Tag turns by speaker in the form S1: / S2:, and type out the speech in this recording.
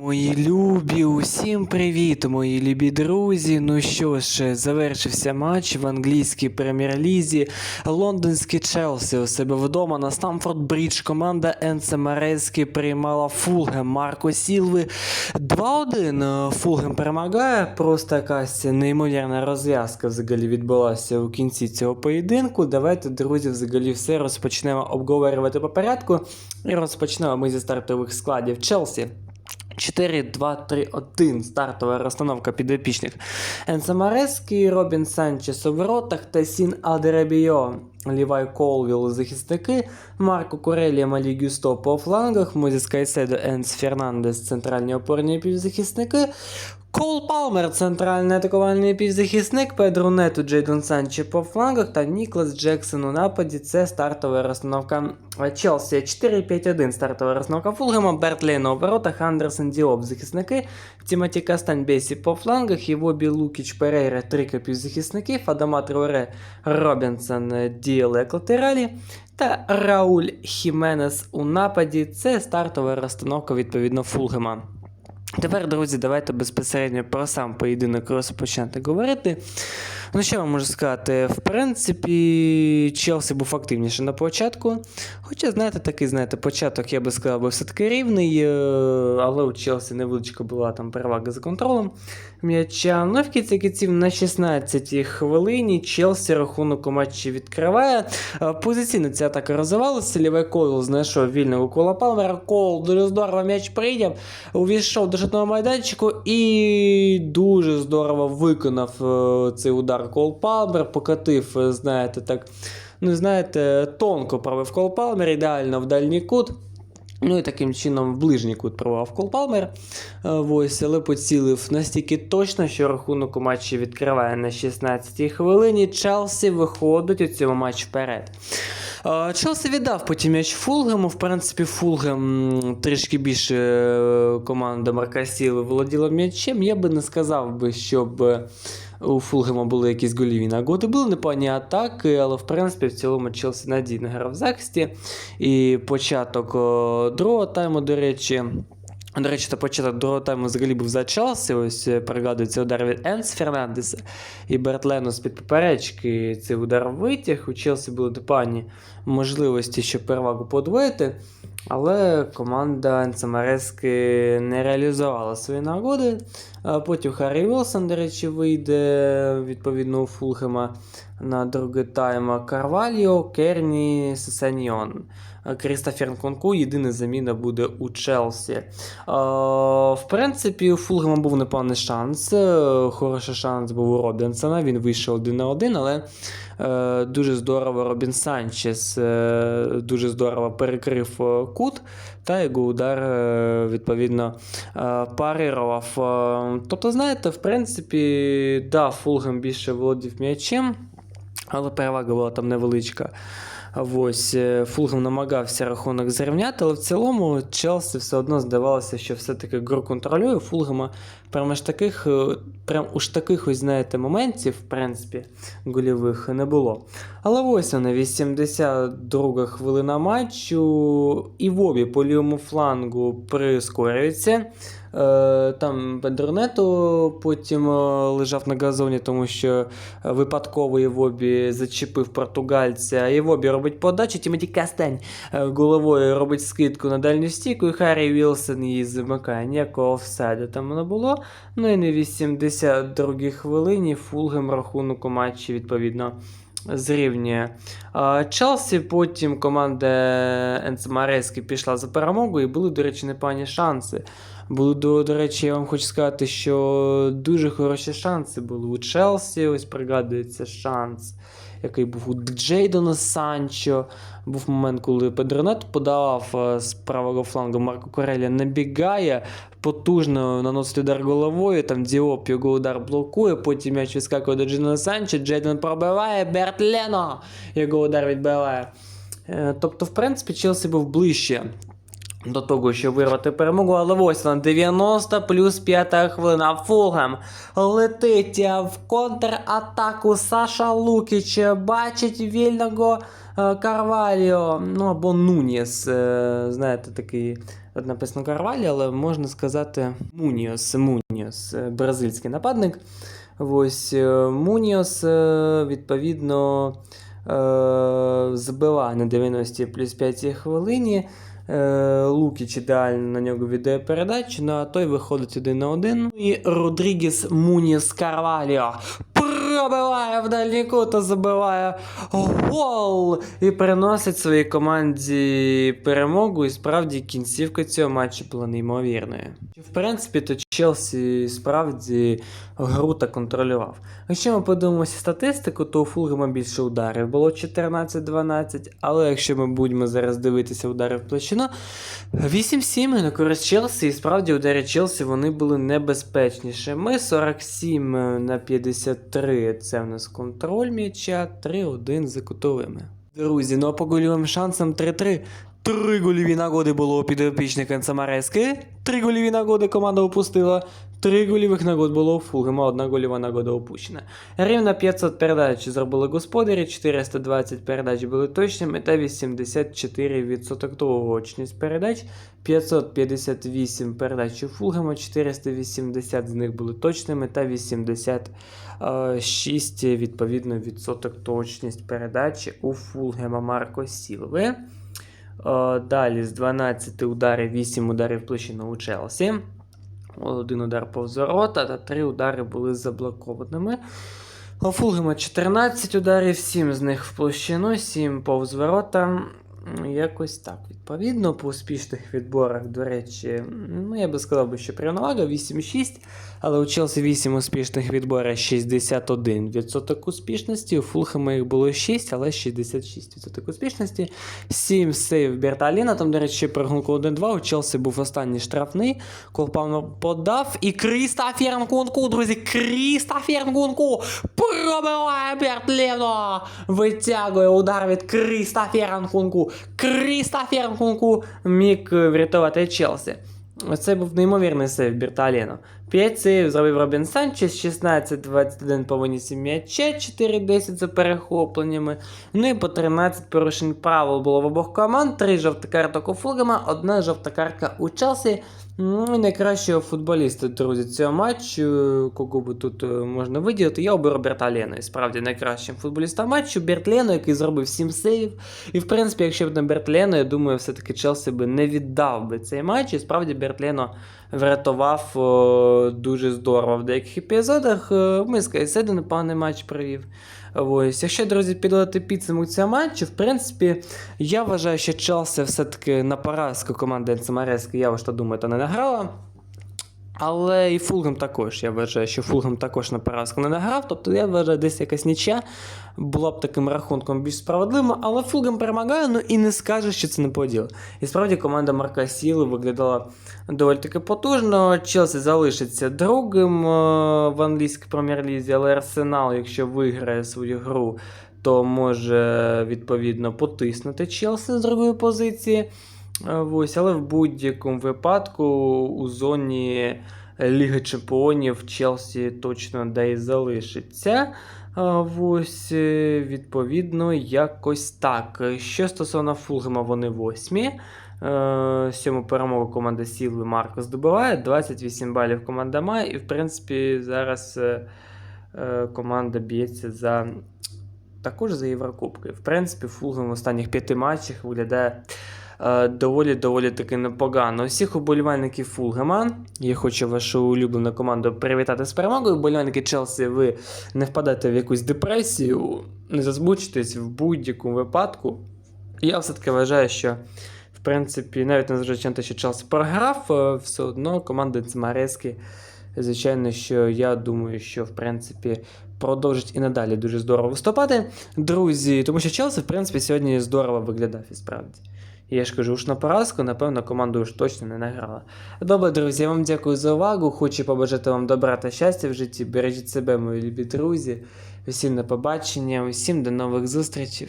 S1: Мої любі, усім привіт, мої любі друзі. Ну що ж, завершився матч в англійській прем'єр-лізі. Лондонський Челсі у себе вдома на Стамфорд Брідж. Команда Енце Мареськи приймала Фулгем Марко Сілви. 2-1 Фулгем перемагає. Просто якась неймовірна розв'язка взагалі відбулася у кінці цього поєдинку. Давайте, друзі, взагалі все розпочнемо обговорювати по порядку. І розпочнемо ми зі стартових складів Челсі. 4-2-3-1 стартова розстановка підопічних. Енсамареський, Робін Санчес у воротах та Сін Адеребіо. Лівай Колвіл захисники, Марко Курелі, Малі Гюсто по флангах, Мозіс Кайседо, Енс Фернандес, центральні опорні півзахисники, Кол Палмер, центральний атакувальний півзахисник, Педро Нету, Джейдон Санчі по флангах та Ніклас Джексон у нападі. Це стартова розстановка Челсі. 4-5-1 стартова розстановка Фулгема, Берт Лейна у воротах, Андерсон Діоп захисники, Тімоті Кастань Бесі по флангах, Івобі Лукіч Перейра, трика півзахисників, Адама Троре, Робінсон, Дієл як латералі. Та Рауль Хіменес у нападі. Це стартова розстановка відповідно Фулгема. Тепер, друзі, давайте безпосередньо про сам поєдинок розпочати говорити. Ну, що я вам можу сказати? В принципі, Челсі був активніше на початку. Хоча, знаєте, такий, знаєте, початок, я би сказав, був все-таки рівний, е, але у Челсі невеличка була там перевага за контролем м'яча. Ну, в кінці кінців на 16-й хвилині Челсі рахунок у матчі відкриває. Е, Позиційно ця атака розвивалася. Лівий Койл знайшов вільного кола Палмера. Кол дуже здорово м'яч прийняв, увійшов до житного майданчику і дуже здорово виконав е, цей удар Кол Палмер, покатив, е, знаєте, так. Ну, знаєте, тонко провів Кол Палмер, ідеально в дальній кут. Ну і таким чином в ближній кут провав Кол Палмер. Е, Ось, але поцілив настільки точно, що рахунок у матчі відкриває на 16-й хвилині. Челсі виходить у цьому матчі вперед. Челсі віддав потім м'яч Фулгему. В принципі, Фулгем трішки більше е, команда Марка Сіли володіла м'ячем. Я би не сказав би, щоб е, у Фулгема були якісь голіві нагоди. Були непогані атаки, але в принципі в цілому Челсі надійно грав в захисті. І початок другого тайму, до речі. До речі, та початок другого тайму взагалі був за Челсі. Ось е, пригадується удар від Енс Фернандеса і Бертлену з-під поперечки цей удар витяг. У Челсі були пані можливості, щоб перевагу подвоїти. Але команда Енцемарески не реалізувала свої нагоди. Потім Харрі Вілсон, до речі, вийде відповідно у Фулхема на другий тайм. Карваліо, Керні, Сесаньйон. Крістофер Нконку єдина заміна буде у Челсі. В принципі, у Фулгема був непоганий шанс. Е, Хороший шанс був у Робінсона. Він вийшов один на один, але е, дуже здорово Робін Санчес е, дуже здорово перекрив кут, та його удар е, відповідно е, парирував. Е, Тобто, знаєте, в принципі, да, Фулгем більше володів м'ячем, але перевага була там невеличка. Ось Фулгем намагався рахунок зрівняти, але в цілому Челсі все одно здавалося, що все-таки гру контролює. Фулгема прямо ж таких, е, прям уж таких ось, знаєте, моментів, в принципі, гольових не було. Але ось вона, 82 хвилина матчу. І в обі по лівому флангу прискорюється. Е, Там Бендернету потім е, лежав на газоні, тому що випадково Євобі зачепив португальця. Євобі робить подачу, Тімоті Кастань е, головою робить скидку на дальню стійку, і Харрі Вілсон її замикає. Ніякого офсайду там не було. Ну і на 82-й хвилині Фулгем рахунок у матчі відповідно. Зрівнює. Челсі потім команда Енцемарески пішла за перемогу і були, до речі, непогані шанси. Були, до, до речі, я вам хочу сказати, що дуже хороші шанси були у Челсі. Ось пригадується шанс, який був у Джейдона Санчо. Був момент, коли Педронет подавав е, з правого флангу Марко Кореля набігає, потужно наносить удар головою, там Діоп його удар блокує, потім м'яч відскакує до Джейдона Санчо, Джейден пробиває, Берт Лено його удар відбиває. Е, Тобто, в принципі, Челсі був ближче до того, щоб вирвати перемогу, але ось вона 90 плюс 5 хвилина. Фулгем летить е, в контратаку Саша Лукіч. Бачить вільного е, Карваліо, ну або Нуніс. е, Знаєте, такий От написано Карвалі, але можна сказати Муніос, Муніос, бразильський нападник. Ось Муніос, відповідно, забиває на 90 плюс 5 хвилині. Е, Лукіч ідеально на нього віддає передачу, ну а той виходить один на один. І Родрігес Муніс Карваліо пробиває в дальній кут забиває гол і приносить своїй команді перемогу. І справді кінцівка цього матчу була неймовірною. В принципі, то Челсі справді гру та контролював. Якщо ми подивимося статистику, то у Фулгема більше ударів було 14-12, але якщо ми будемо зараз дивитися удари в площину, 8-7 на користь Челсі, і справді удари Челсі вони були небезпечніші. Ми 47 на 53, це в нас контроль м'яча, 3-1 за кутовими. Друзі, ну а по гольовим шансам 3-3. Три гольові нагоди було у підопічника Енцамарески. Три гольові нагоди команда опустила. Три гольових нагод було у Фулгема, одна гольова нагода опущена. Рівно 500 передач зробили господарі, 420 передач були точними та 84% точність передач. 558 передач у Фулгема, 480 з них були точними та 86 відповідно відсоток точність передачі у Фулгема Марко Сілви. Е, Далі з 12 ударів 8 ударів площину у Челсі. Один удар повз ворота та три удари були заблокованими. У Фулгема 14 ударів, 7 з них в площину, 7 повз ворота. Якось так. Відповідно, по успішних відборах, до речі, ну я би сказав, що перевага 8-6, але у Челсі 8 успішних відборів 61% успішності. У Фулхема їх було 6, але 66% успішності. 7 сейв Берталіна, там, до речі, прогулку 1-2. У Челсі був останній штрафний. Колпан подав. І Крістофер Нкунку, друзі, Крістофер Нкунку пробиває Бертліно. Витягує удар від Крістофера Нкунку. Крістофер Нкунку міг е, врятувати Челсі. Це був неймовірний сейв Бірталіно. 5 сейв зробив Робін Санчес, 16-21 по винісі м'яча, 4-10 за перехопленнями. Ну і по 13 порушень правил було в обох команд, 3 жовта карток у Фулгема, одна жовта картка у Челсі. Ну і найкращого футболіста, друзі, цього матчу, кого би тут е, можна виділити, я оберу Берта Лєно. І справді найкращим футболістом матчу Берт Лєно, який зробив 7 сейв. І в принципі, якщо б не Берт Лєно, я думаю, все-таки Челсі би не віддав би цей матч. І справді Бертлєно врятував о, дуже здорово в деяких епізодах. Е, Ми з Кайседи непоганий матч провів. Ось, якщо, друзі, підводити підсумок цього матчу, в принципі, я вважаю, що Челсі все-таки на поразку команди Енцемарески, я ви що думаєте, не награла. Але і Фулгем також. Я вважаю, що Фулгем також на поразку не награв. Тобто я вважаю, десь якась нічя була б таким рахунком більш справедливим, але Фулгем перемагає, ну і не скаже, що це не поділ. І справді команда Марка Сіли виглядала доволі таки потужно. Челсі залишиться другим е, в англійській прем'єр-лізі, але Арсенал, якщо виграє свою гру, то може відповідно потиснути Челсі з другої позиції. Е, Ось, але в будь-якому випадку у зоні Ліги Чемпіонів Челсі точно де і залишиться. Е, Ось, е, відповідно, якось так. Що стосовно Фулгема, вони восьмі. Сьому перемогу команда Сілви Марко здобуває. 28 балів команда має. І, в принципі, зараз команда б'ється за. Також за Єврокубки. В принципі, Фулгем в останніх п'яти матчах виглядає доволі-доволі таки непогано. Усіх уболівальників Фулгема. Я хочу вашу улюблену команду привітати з перемогою. Уболівальники Челсі, ви не впадете в якусь депресію, не засмучитесь в будь-якому випадку. Я все-таки вважаю, що. В принципі, навіть незважаючи на те, що Челсі програв, е, все одно команда Цимарески, звичайно, що я думаю, що в принципі продовжить і надалі дуже здорово виступати. Друзі, тому що Челсі, в принципі, сьогодні здорово виглядав і справді. Я ж кажу, уж на поразку, напевно, команду уж точно не награла. Добре, друзі, я вам дякую за увагу. Хочу побажати вам добра та щастя в житті. Бережіть себе, мої любі друзі. Усім на побачення, усім до нових зустрічей.